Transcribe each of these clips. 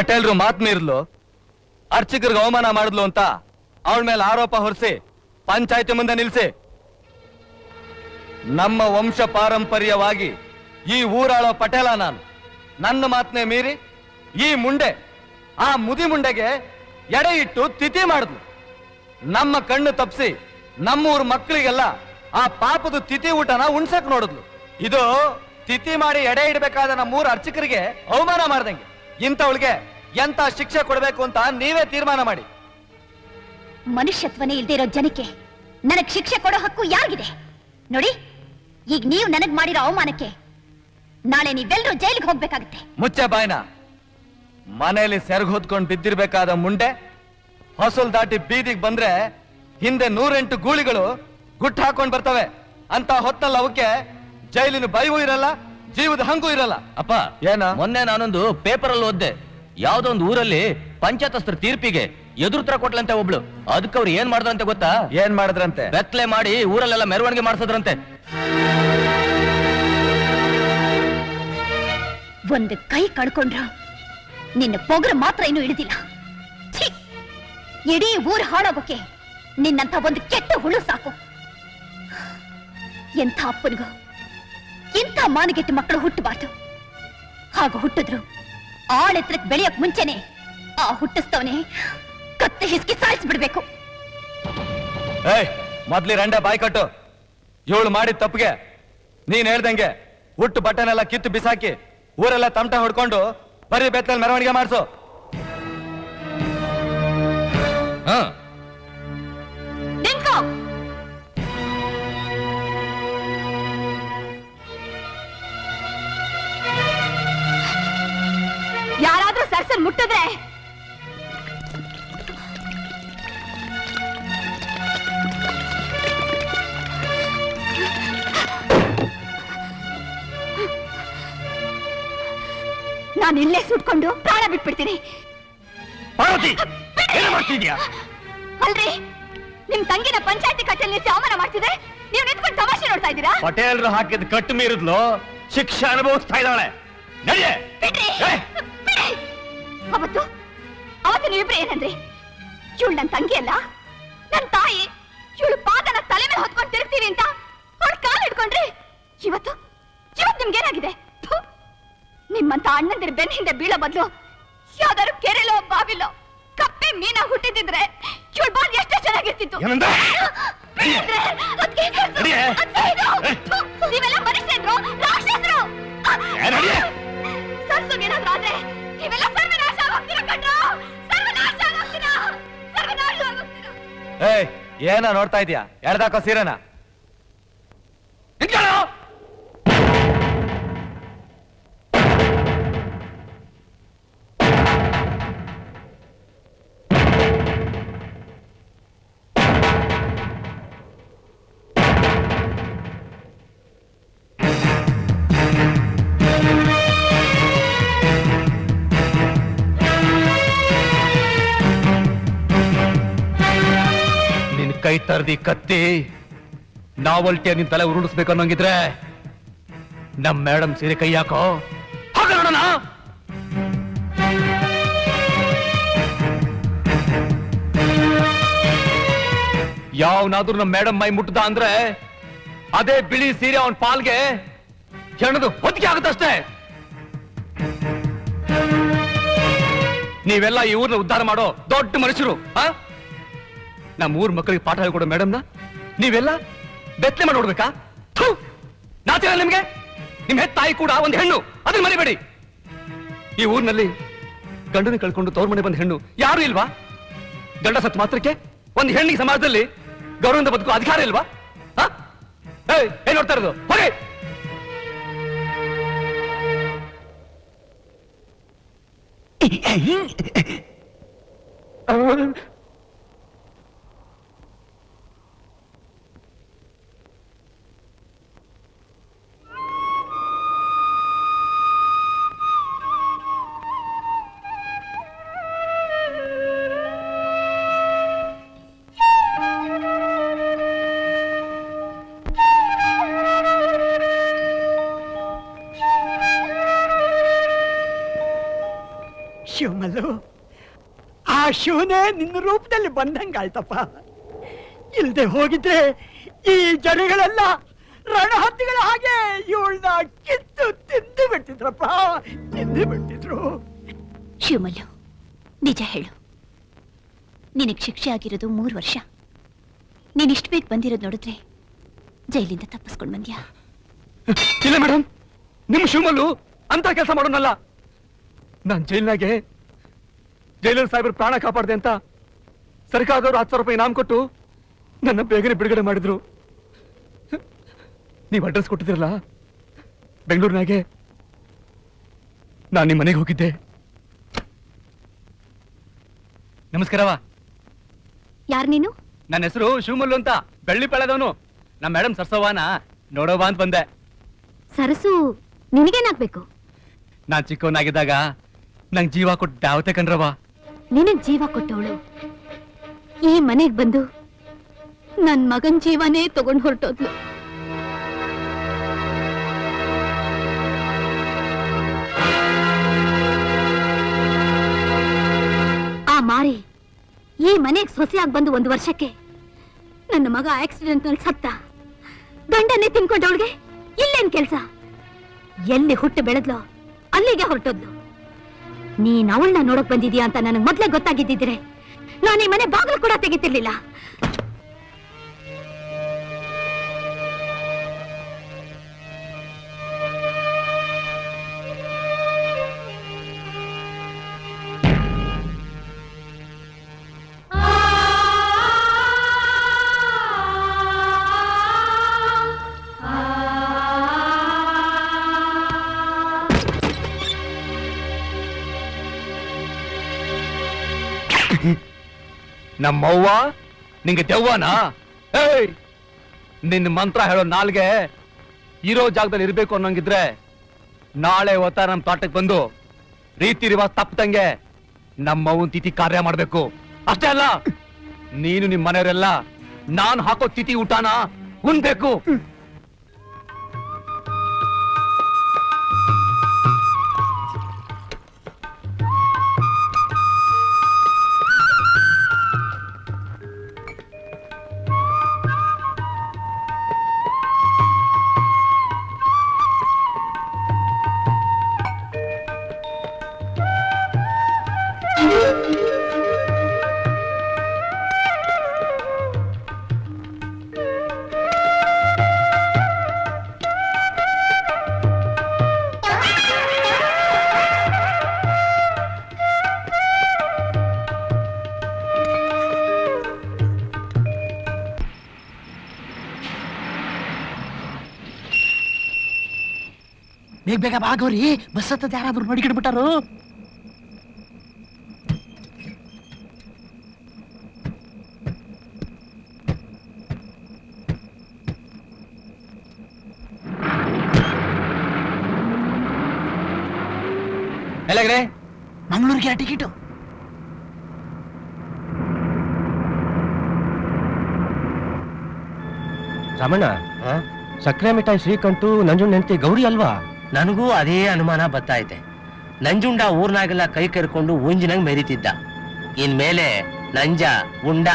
ಪಟೇಲ್ರು ಮಾತ್ ಮೀರ್ಲು ಅರ್ಚಕರಿಗೆ ಅವಮಾನ ಮಾಡಿದ್ಲು ಅಂತ ಅವಳ ಮೇಲೆ ಆರೋಪ ಹೊರಿಸಿ ಪಂಚಾಯತಿ ಮುಂದೆ ನಿಲ್ಸಿ. ನಮ್ಮ ವಂಶ ಪಾರಂಪರ್ಯವಾಗಿ ಈ ಊರಾಳೋ ಪಟೇಲ ನಾನು. ನನ್ನ ಮಾತನೇ ಮೀರಿ ಈ ಮುಂಡೆ, ಆ ಮುದಿ ಮುಂಡೆಗೆ ಎಡೆ ಇಟ್ಟು ತಿಥಿ ಮಾಡಿದ್ಲು. ನಮ್ಮ ಕಣ್ಣು ತಪ್ಪಿಸಿ ನಮ್ಮೂರ ಮಕ್ಕಳಿಗೆಲ್ಲ ಆ ಪಾಪದ ತಿಥಿ ಊಟನ ಉಣ್ಸಕ್ ನೋಡಿದ್ಲು. ಇದು ತಿಥಿ ಮಾಡಿ ಎಡೆ ಇಡಬೇಕಾದ ನಮ್ಮೂರ ಅರ್ಚಕರಿಗೆ ಅವಮಾನ ಮಾಡ್ದಂಗೆ. ಇಂಥವಳಿಗೆ ಎಂತ ಶಿಕ್ಷೆ ಕೊಡಬೇಕು ಅಂತ ನೀವೇ ತೀರ್ಮಾನ ಮಾಡಿ. ಮನುಷ್ಯತ್ವನೇ ಇಲ್ದೇ ಇರೋ ಜನಕ್ಕೆ ನನಗ್ ಶಿಕ್ಷೆ ಕೊಡೋ ಹಕ್ಕು ಯಾರಿಗಿದೆ? ನೋಡಿ ಈಗ ನೀವು ನನಗ್ ಮಾಡಿರೋ ಅವಮಾನಕ್ಕೆ ನಾಳೆ ನೀವೆಲ್ಲರೂ ಜೈಲಿಗೆ ಹೋಗ್ಬೇಕಾಗತ್ತೆ. ಮುಚ್ಚೆ ಬಾಯ್ನ. ಮನೆಯಲ್ಲಿ ಸೆರಗು ಹೊತ್ಕೊಂಡು ಬಿದ್ದಿರ್ಬೇಕಾದ ಮುಂಡೆ ಹೊಸಲ್ ದಾಟಿ ಬೀದಿಗೆ ಬಂದ್ರೆ ಹಿಂದೆ ನೂರೆಂಟು ಗೂಳಿಗಳು ಗುಟ್ಟು ಹಾಕೊಂಡ್ ಬರ್ತವೆ. ಅಂತ ಹೊತ್ತಲ್ಲ ಅವಕ್ಕೆ ಜೈಲಿನ ಭಯವೂ ಇರಲ್ಲ ಜೀವದ ಹಂಗೂ ಇರಲ್ಲ. ಅಪ್ಪ ಏನ? ಮೊನ್ನೆ ನಾನೊಂದು ಪೇಪರ್ ಅಲ್ಲಿ ಓದ್ದೆ. ಯಾವ್ದೋ ಒಂದು ಊರಲ್ಲಿ ಪಂಚಾಯತಸ್ತ್ರ ತೀರ್ಪಿಗೆ ಎದುರು ತರ ಕೊಟ್ಲಂತೆ ಒಬ್ಳು. ಅದಕ್ಕೆ ಅವ್ರು ಏನ್ ಮಾಡಿದ್ರಂತೆ ಗೊತ್ತಾ? ಏನ್ ಮಾಡಿದ್ರಂತೆ? ಬೆತ್ತಲೆ ಮಾಡಿ ಊರಲ್ಲೆಲ್ಲ ಮೆರವಣಿಗೆ ಮಾಡಿಸಿದ್ರಂತೆ. ಒಂದು ಕೈ ಕಳ್ಕೊಂಡ್ರ ನಿನ್ನ ಪೊಗ್ರ ಮಾತ್ರ ಇನ್ನು ಹಿಡಿದಿಲ್ಲ ಛೀ! ಇಡೀ ಊರ್ ಹಾಳಾಗೋಕೆ ನಿನ್ನಂತ ಒಂದು ಕೆಟ್ಟ ಹುಳು ಸಾಕು. ಎಂಥ ಅಪ್ಪನಿಗೂ ಇಂಥ ಮಾನಗೆಟ್ಟ ಮಕ್ಕಳು ಹುಟ್ಟಬಾರ್ದು. ಹಾಗೂ ಹುಟ್ಟಿದ್ರು ಆಳೆತ್ರಕ್ ಬೆಳೆಯಕ್ ಮುಂಚೆನೆ ಆ ಹುಟ್ಟಿಸ್ತವನೇ ಕತ್ತೆ ಹಿಸ್ಕಿ ಸಾಯಿಸ್ಬಿಡ್ಬೇಕು. ಏಯ್, ಮೊದ್ಲಿ ರಂಡ ಬಾಯ್ ಕಟ್ಟು. ಇವಳು ಮಾಡಿದ ತಪ್ಪಿಗೆ ನೀನ್ ಹೇಳ್ದಂಗೆ ಹುಟ್ಟು ಬಟ್ಟನೆಲ್ಲ ಕಿತ್ತು ಬಿಸಾಕಿ ಊರೆಲ್ಲ ತಮಟ ಹೊಡ್ಕೊಂಡು ಬರೀ ಬೆತ್ತಲ್ಲಿ ಮೆರವಣಿಗೆ ಮಾಡಿಸು. ಸರ್ಸನ್ ಮುಟ್ಟಿದ್ರೆ. ನಾನು ಇಲ್ಲೇ ಸುಟ್ಕೊಂಡು ಪ್ರಾಣ ಬಿಟ್ಬಿಡ್ತೀನಿ. ಪಾರ್ವತಿ ಏನ್ ಮಾಡ್ತಿದ್ಯಾ ಅಲ್ರಿ ನಿಮ್ ತಂಗಿನ ಪಂಚಾಯತಿ ಕಟ್ಟೆಯಲ್ಲಿ ನಿಲ್ಸಿ ಅವಮಾನ ಮಾಡ್ತಿದ್ರೆ ನೀವು ನಿಂತ್ಕೊಂಡು ತಮಾಷೆ ನೋಡ್ತಾ ಇದ್ದೀರಾ? ಪಟೇಲ್ರು ಹಾಕಿದ ಕಟ್ಟು ಮೀರಿದ್ಲು ಶಿಕ್ಷೆ ಅನುಭವಿಸ್ತಾ ಇದ್ದಾಳೆ. ನಡಿಯೇ. ಬಿಡ್ರಿ. ಅವತ್ತು? ಅವತ್ತು ನೀವಿಬ್ರು ಏನಂದ್ರಿ? ಚುಳ್ ನನ್ ತಂಗಿ ಅಲ್ಲ? ನನ್ ತಾಯಿ? ಇವಳು ಪಾದನ ತಲೆ ಮೇಲೆ ಹೊತ್ಕೊಂಡು ತಿರುಗ್ತೀವಿ ಅಂತ ಅವ್ರ ಕಾಲು ಹಿಡ್ಕೊಂಡ್ರಿ ಇವತ್ತು ಇವತ್ತು ನಿಮ್ಗೇನಾಗಿದೆ. ನಿಮ್ಮಂತ ಅಣ್ಣಂದಿರ ಬೆನ್ನ ಹಿಂದೆ ಬೀಳೋ ಬದಲು ಯಾವ್ದಾದ್ರು ಕೆರೆಲೋ ಬಾವಿಲೋ ಕಪ್ಪೆ ಮೀನ ಹುಟ್ಟಿದ್ರೆ ಚುಳ್ ಬಾಲ್ ಎಷ್ಟೇ ಚೆನ್ನಾಗಿರ್ತಿತ್ತು. ನೀವೆಲ್ಲ ಮನುಷ್ಯರು ರಾಕ್ಷಸರು! ನಡಿಯೇ. ಆದ್ರೆ ನೀವೆಲ್ಲ ಸರ್ವನಾಶ ಏಯ್ ಏನ ನೋಡ್ತಾ ಇದೀಯಾ? ಎಳ್ದಾಕೋ ಸೀರೆನ? ಕೈ ತರದಿ ಕತ್ತಿ ನಾವಲ್ಟಿಯ ನಿನ್ ತಲೆ ಉರುಳಿಸ್ಬೇಕು ಅನ್ನೋಂಗಿದ್ರೆ ನಮ್ ಮೇಡಮ್ ಸೀರೆ ಕೈ ಹಾಕೋ. ನೋಡೋಣ. ಯಾವನಾದ್ರೂ ನಮ್ ಮೇಡಮ್ ಮೈ ಮುಟ್ಟದ ಅಂದ್ರೆ ಅದೇ ಬಿಳಿ ಸೀರೆ ಅವನ್ ಪಾಲ್ಗೆ ಹೆಣದು ಹೊತ್ತಿಗೆ ಆಗುತ್ತಷ್ಟೇ. ನೀವೆಲ್ಲ ಈ ಊರ್ನ ಉದ್ಧಾರ ಮಾಡೋ ದೊಡ್ಡ ಮನುಷ್ಯರು ಆ ನಮ್ಮ ಮೂರು ಮಕ್ಕಳಿಗೆ ಪಾಠ ಹೇಳ್ಕೊಡೋ ಮೇಡಮ್ನ ನೀವೆಲ್ಲ ಬೆತ್ತಲೆ ಮಾಡಿ ನೋಡ್ಬೇಕಾ ನಾತಿರ ನಿಮ್ಗೆ ನಿಮ್ ಹೆತ್ತ ತಾಯಿ ಕೂಡ ಒಂದು ಹೆಣ್ಣು ಅದನ್ನ ಮರಿಬೇಡಿ ಈ ಊರಿನಲ್ಲಿ ಗಂಡನ ಕಳ್ಕೊಂಡು ತವ್ರ ಮನೆ ಬಂದ ಹೆಣ್ಣು ಯಾರು ಇಲ್ವಾ ಗಂಡ ಸತ್ ಮಾತ್ರಕ್ಕೆ ಒಂದು ಹೆಣ್ಣಿಗೆ ಸಮಾಜದಲ್ಲಿ ಗೌರವದಿಂದ ಬದುಕೋ ಅಧಿಕಾರ ಇಲ್ವಾ ಏನ್ ನೋಡ್ತಾ ಇರೋದು ಹೋಗಿ Oh, ಶಿವಮಲ್ಲು ಆ ಶಿವನೇ ನಿನ್ನ ರೂಪದಲ್ಲಿ ಬಂದಂಗಾಯ್ತಪ್ಪ ಇಲ್ಲದೆ ಹೋಗಿದ್ರೆ ಈ ಜನಗಳೆಲ್ಲ ರಣಹತ್ತಿಗಳ ಹಾಗೆ ಇವಳನ್ನ ಕಿತ್ತು ತಿಂದು ಬಿಡ್ತಿದ್ರಪ್ಪ ತಿಂದು ಬಿಡ್ತಿದ್ರು ಶಿವಮಲ್ಲು ನಿಜ ಹೇಳು. ನಿನಗೆ ಶಿಕ್ಷೆ ಆಗಿರೋದು ಮೂರು ವರ್ಷ. ನೀನ್ ಇಷ್ಟು ಬೇಗ ಬಂದಿರೋದು ನೋಡಿದ್ರೆ ಜೈಲಿಂದ ತಪ್ಪಿಸ್ಕೊಂಡು ಬಂದ್ಯಾ? ಇಲ್ಲ ಮೇಡಮ್ ನಿಮ್ಮ ಶಿವಮಲ್ಲು ಅಂತ ಕೆಲಸ ಮಾಡೋನಲ್ಲ. ನಾನ್ ಜೈಲ್ನಾಗೆ. ಜೈಲರ್ ಸಾಹೇಬ್ರ ಪ್ರಾಣ ಕಾಪಾಡ್ದೆ ಅಂತ ಸರ್ಕಾರದವರು ಹತ್ತು ಸಾವಿರ ರೂಪಾಯಿ ಇನಾಮ್ ಕೊಟ್ಟು ನನ್ನ ಬೇಗನೆ ಬಿಡುಗಡೆ ಮಾಡಿದ್ರು. ನೀವು ಅಡ್ರೆಸ್ ಕೊಟ್ಟಿದ್ರಲ್ಲ ಬೆಂಗಳೂರಿನಾಗೆ. ನಾನು ನಿಮ್ಮ ಮನೆಗೆ ಹೋಗಿದ್ದೆ. ನಮಸ್ಕಾರವಾ ಯಾರ್ ನೀನು? ನನ್ನ ಹೆಸರು ಶಿವಮಲ್ಲು ಅಂತ ಬೆಳ್ಳಿ ಪಳೆದವನು. ನಮ್ಮ ಮೇಡಮ್ ಸರ್ಸವ್ವನ ನೋಡೋವಾ ಅಂತ ಬಂದೆ. ಸರಸು ನಿನಗೇನಾಗ್ಬೇಕು ನಾನು ಚಿಕ್ಕವನಾಗಿದ್ದಾಗ ನಂಗ್ ಜೀವ ಕೊಟ್ಟು ದಾವತೆ ಕಣ್ರವ ನಿನಗ್ ಜೀವ ಕೊಟ್ಟವಳು. ಈ ಮನೆಗ್ ಬಂದು ನನ್ ಮಗನ್ ಜೀವನೇ ತಗೊಂಡ್ ಹೊರಟೋದ್ಲು. ಆ ಮಾರಿ ಈ ಮನೆಗ್ ಸೊಸೆಯಾಗಿ ಬಂದು ಒಂದು ವರ್ಷಕ್ಕೆ ನನ್ನ ಮಗ ಆಕ್ಸಿಡೆಂಟ್ನಲ್ಲಿ ಸತ್ತ. ಗಂಡನ್ನೇ ತಿನ್ಕೊಂಡವಳಿಗೆ ಇಲ್ಲೇನ್ ಕೆಲ್ಸ? ಎಲ್ಲಿ ಹುಟ್ಟು ಬೆಳೆದ್ಲೋ ಅಲ್ಲಿಗೆ ಹೊರಟೋದ್ಲು. ನೀನ್ ಅವಳನ್ನ ನೋಡಕ್ ಬಂದಿದ್ಯಾ ಅಂತ ನನಗ್ ಮೊದ್ಲೇ ಗೊತ್ತಾಗಿದ್ದಿದ್ರೆ ನಾನು ಈ ಮನೆ ಬಾಗಿಲು ಕೂಡ ತೆಗಿತಿರ್ಲಿಲ್ಲ. ನಮ್ಮವ್ವ? ನಿಂಗೆ ದೆವ್ವನಾ ಏಯ್! ನಿನ್ನ ಮಂತ್ರ ಹೇಳೋ ನಾಲ್ಗೆ ಇರೋ ಜಾಗದಲ್ಲಿ ಇರಬೇಕು ಅನ್ನೋಂಗಿದ್ರೆ ನಾಳೆ ಹೊತ್ತ ನಮ್ಮ ತೋಟಕ್ಕೆ ಬಂದು ರೀತಿ ರಿವಾಜ್ ತಪ್ಪದಂಗೆ ನಮ್ಮವ್ವನ್ ತಿಥಿ ಕಾರ್ಯ ಮಾಡಬೇಕು. ಅಷ್ಟೇ ಅಲ್ಲ, ನೀನು ನಿಮ್ಮ ಮನೆಯವರೆಲ್ಲ ನಾನು ಹಾಕೋ ತಿಥಿ ಊಟನ ಉಣ್ಬೇಕು. ಬೇಗ ಬೇಗ ಬಾಗೋರಿ ಬಸ್ ಹತ್ತದ ಯಾರಾದ್ರೂ ನೋಡಿಕಿಡ್ಬಿಟ್ಟಾರು ಎಲ್ಲಗ್ರೆ? ಮಂಗಳೂರಿಗೆ ಟಿಕೆಟು ರಮಣ ಸಕ್ಕರೆ ಮಿಠಾಯಿ ಶ್ರೀಕಂಠು ನಂಜು ಹೆಂಡತಿ ಗೌರಿ ಅಲ್ವಾ? ನನಗೂ ಅದೇ ಅನುಮಾನ ಬತ್ತೈತೆ ನಂಜುಂಡ ಊರ್ನಾಗೆಲ್ಲ ಕೈ ಕರ್ಕೊಂಡು ಉಂಜಿನಂಗ್ ಮೆರಿತಿದ್ದ. ಇನ್ಮೇಲೆ ನಂಜ, ಉಂಡ.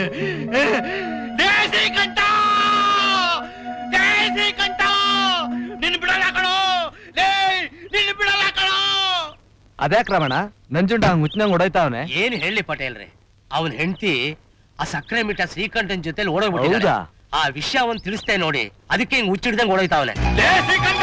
ದೇಸಿ ಕಂಠ ಅದ್ಯಾಕ್ ರಮಣ? ನಂಜುಂಡ ಹಂಗ್ ಮುಚ್ಚಿನಂಗ್ ಹೊಡೈತಾವನೆ ಏನ್ ಹೇಳಿ ಪಟೇಲ್ರೆ? ಅವನ್ ಹೆಂಡತಿ ಆ ಸಕ್ಕರೆ ಮಿಠ ಶ್ರೀಕಂಠನ್ ಜೊತೆಲಿ ಓಡೋಗ್ಬಿಟ್ಟಿದ್ದಾರೆ ಹೌದಾ? ಆ ವಿಷಯ ಅವನ್ ತಿಳಿಸ್ತೇ ನೋಡಿ. ಅದಕ್ಕೆ ಹಿಂಗ್ ಹುಚ್ಚಿಡ್ದಂಗ್ ಓಡೋಯ್ತಾವನೆ. ದೇಸಿ ಕಂಠ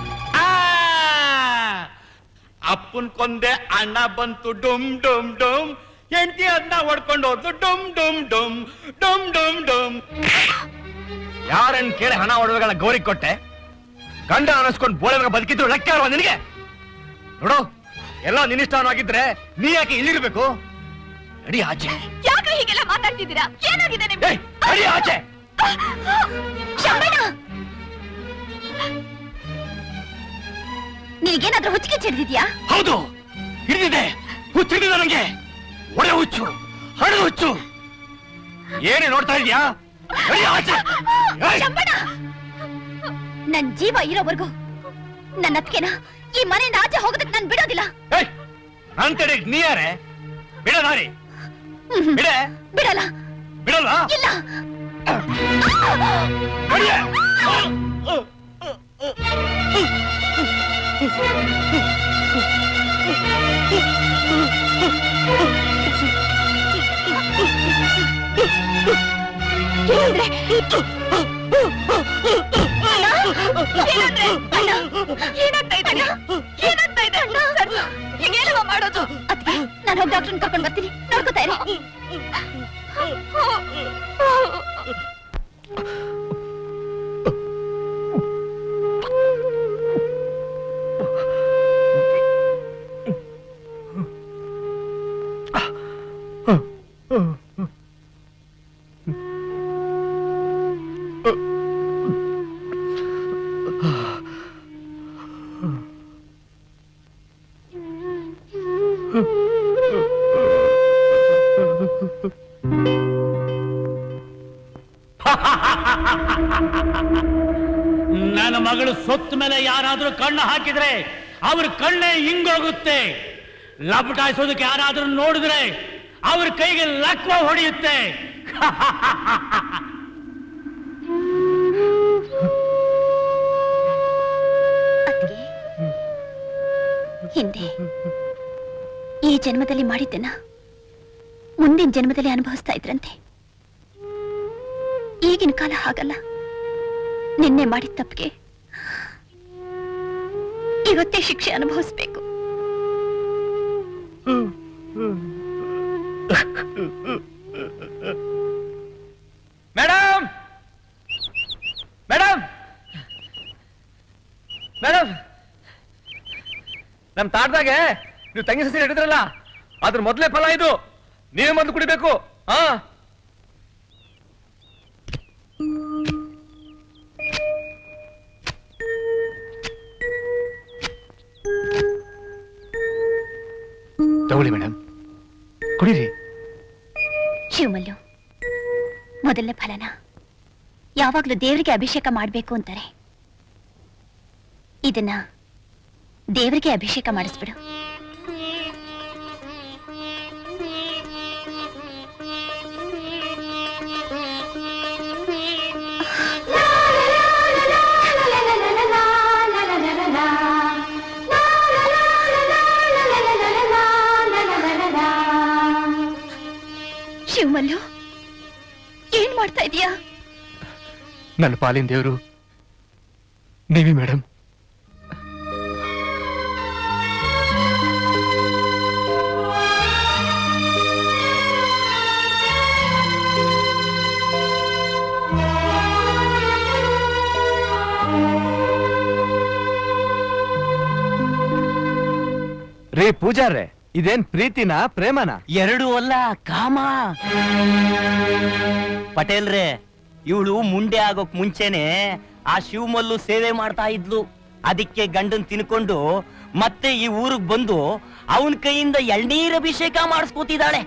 ಅಪ್ಪನ್ ಕೊಂದೆ ಅಣ್ಣ ಬಂತು ಡುಮ್ ಡುಮ್ ಡುಮ್. ಹೆಂಡತಿ ಅದನ್ನ ಹೊಡ್ಕೊಂಡು ಹೋದ್ಲು ಡುಮ್ ಡುಮ್ ಡುಮ್ ಡುಮ್ ಡುಮ್ ಡುಮ್. ಯಾರನ್ ಕೇಳಿ ಹಣ ಒಡವೆಗಳ ಗೌರಿ ಕೊಟ್ಟೆ? ಗಂಡ ಅನಿಸ್ಕೊಂಡು ಬೋಳೆ ಬದುಕಿದ್ರು ಲೆಕ್ಕ ಅಲ್ವಾ ನಿನಗೆ? ನೋಡು ಎಲ್ಲ ನಿನ್ನಿಷ್ಟವಾಗಿದ್ರೆ ನೀ ಯಾಕೆ ಇಲ್ಲಿರ್ಬೇಕು? ಅಡಿ ಆಚೆ. ಯಾಕೆ ಹೀಗೆಲ್ಲ ಮಾತಾಡ್ತಿದ್ದೀರಾ? ಏನಾಗಿದೆ ನಿಮಗೆ? ಅಡಿ ನಡಿ ಆಚೆ. ನಿನಗೇನಾದ್ರೂ ಹುಚ್ಚಿಗೆ ಚೆಡ್ದಿದ್ಯಾ ಹೌದು ಹಿಡಿದಿದೆ. ಹುಚ್ಚಿಡಿದ ನನಗೆ ಒಡೆ ಹುಚ್ಚು ಹಣದ ಹುಚ್ಚು. ಏನೇ ನೋಡ್ತಾ ಇದ್ಯಾ? ನನ್ ಜೀವ ಇರೋವರೆಗೂ ನನ್ನ ಅತ್ತಿಗೆನ ಈ ಮನೆಯಿಂದ ಆಚೆ ಹೋಗೋದಕ್ಕೆ ನಾನು ಬಿಡೋದಿಲ್ಲ. ನನ್ ತಡೆ ನೀ ಯಾರೇ ಬಿಡ ನಾರಿ. ಬಿಡೆ. ಬಿಡಲ್ಲ. ಬಿಡಲ್ವಾ ಇಲ್ಲ. ಏನಂದ್ರೆ ಮೇಲೆ ಯಾರಾದರೂ ಕಣ್ಣು ಹಾಕಿದ್ರೆ ಅವ್ರ ಕಣ್ಣೇ ಹಿಂಗೋಗುತ್ತೆ ಲಪಟಾಯಿಸೋದಕ್ಕೆ ಯಾರಾದರೂ ನೋಡಿದ್ರೆ ಅವ್ರ ಕೈಗೆ ಲಕ್ವ ಹೊಡೆಯುತ್ತೆ. ಹಿಂದೆ, ಈ ಜನ್ಮದಲ್ಲಿ ಮಾಡಿದ್ದನ್ನ ಮುಂದಿನ ಜನ್ಮದಲ್ಲಿ ಅನುಭವಿಸ್ತಾ ಇದ್ರಂತೆ. ಈಗಿನ ಕಾಲ ಹಾಗಲ್ಲ. ನಿನ್ನೆ ಮಾಡಿದ ತಪ್ಪಿಗೆ ಇವತ್ತೇ ಶಿಕ್ಷೆ ಅನುಭವಿಸ್ಬೇಕು. ಮೇಡಮ್! ಮೇಡಮ್! ಮೇಡಮ್! ನಮ್ ತಾಡ್ದಾಗೆ ನೀವು ತಂಗಿ ಸಸಿ ಹಿಡಿದ್ರಲ್ಲ ಅದ್ರ ಮೊದಲೇ ಫಲ ಇದು. ನೀವೇ ಮೊದಲು ಕುಡಿಬೇಕು ಹಾ? ತಗೊಳ್ಳಿ ಮೇಡಮ್ ಕುಡೀರಿ. ಶಿವಮಲ್ಲು, ಮೊದಲನೇ ಫಲನ. ಯಾವಾಗಲೂ ದೇವರಿಗೆ ಅಭಿಷೇಕ ಮಾಡಬೇಕು ಅಂತಾರೆ. ಇದನ್ನ ದೇವರಿಗೆ ಅಭಿಷೇಕ ಮಾಡಿಸ್ಬಿಡು. ಶಿವಮಲ್ಲು ಏನ್ ಮಾಡ್ತಾ ಇದೀಯಾ? ನನ್ನ ಪಾಲಿನ ದೇವರು ನೀವಿ ಮೇಡಮ್ ರೇ ಪೂಜಾರ್ರೆ. ಇದೇನ್ ಪ್ರೀತಿನ, ಪ್ರೇಮನ? ಎರಡು ಅಲ್ಲ, ಕಾಮ. ಪಟೇಲ್ರೆ, ಇವಳು ಮುಂಡೆ ಆಗೋಕ್ ಮುಂಚೆನೆ ಆ ಶಿವಮಲ್ಲು ಸೇವೆ ಮಾಡ್ತಾ ಇದ್ಲು. ಅದಕ್ಕೆ ಗಂಡನ್ ತಿನ್ಕೊಂಡು ಮತ್ತೆ ಈ ಊರಿಗೆ ಬಂದು ಅವನ ಕೈಯಿಂದ ಎಳ್ನೀರ್ ಅಭಿಷೇಕ ಮಾಡಿಸ್ಕೊತಿದ್ದಾಳೆ.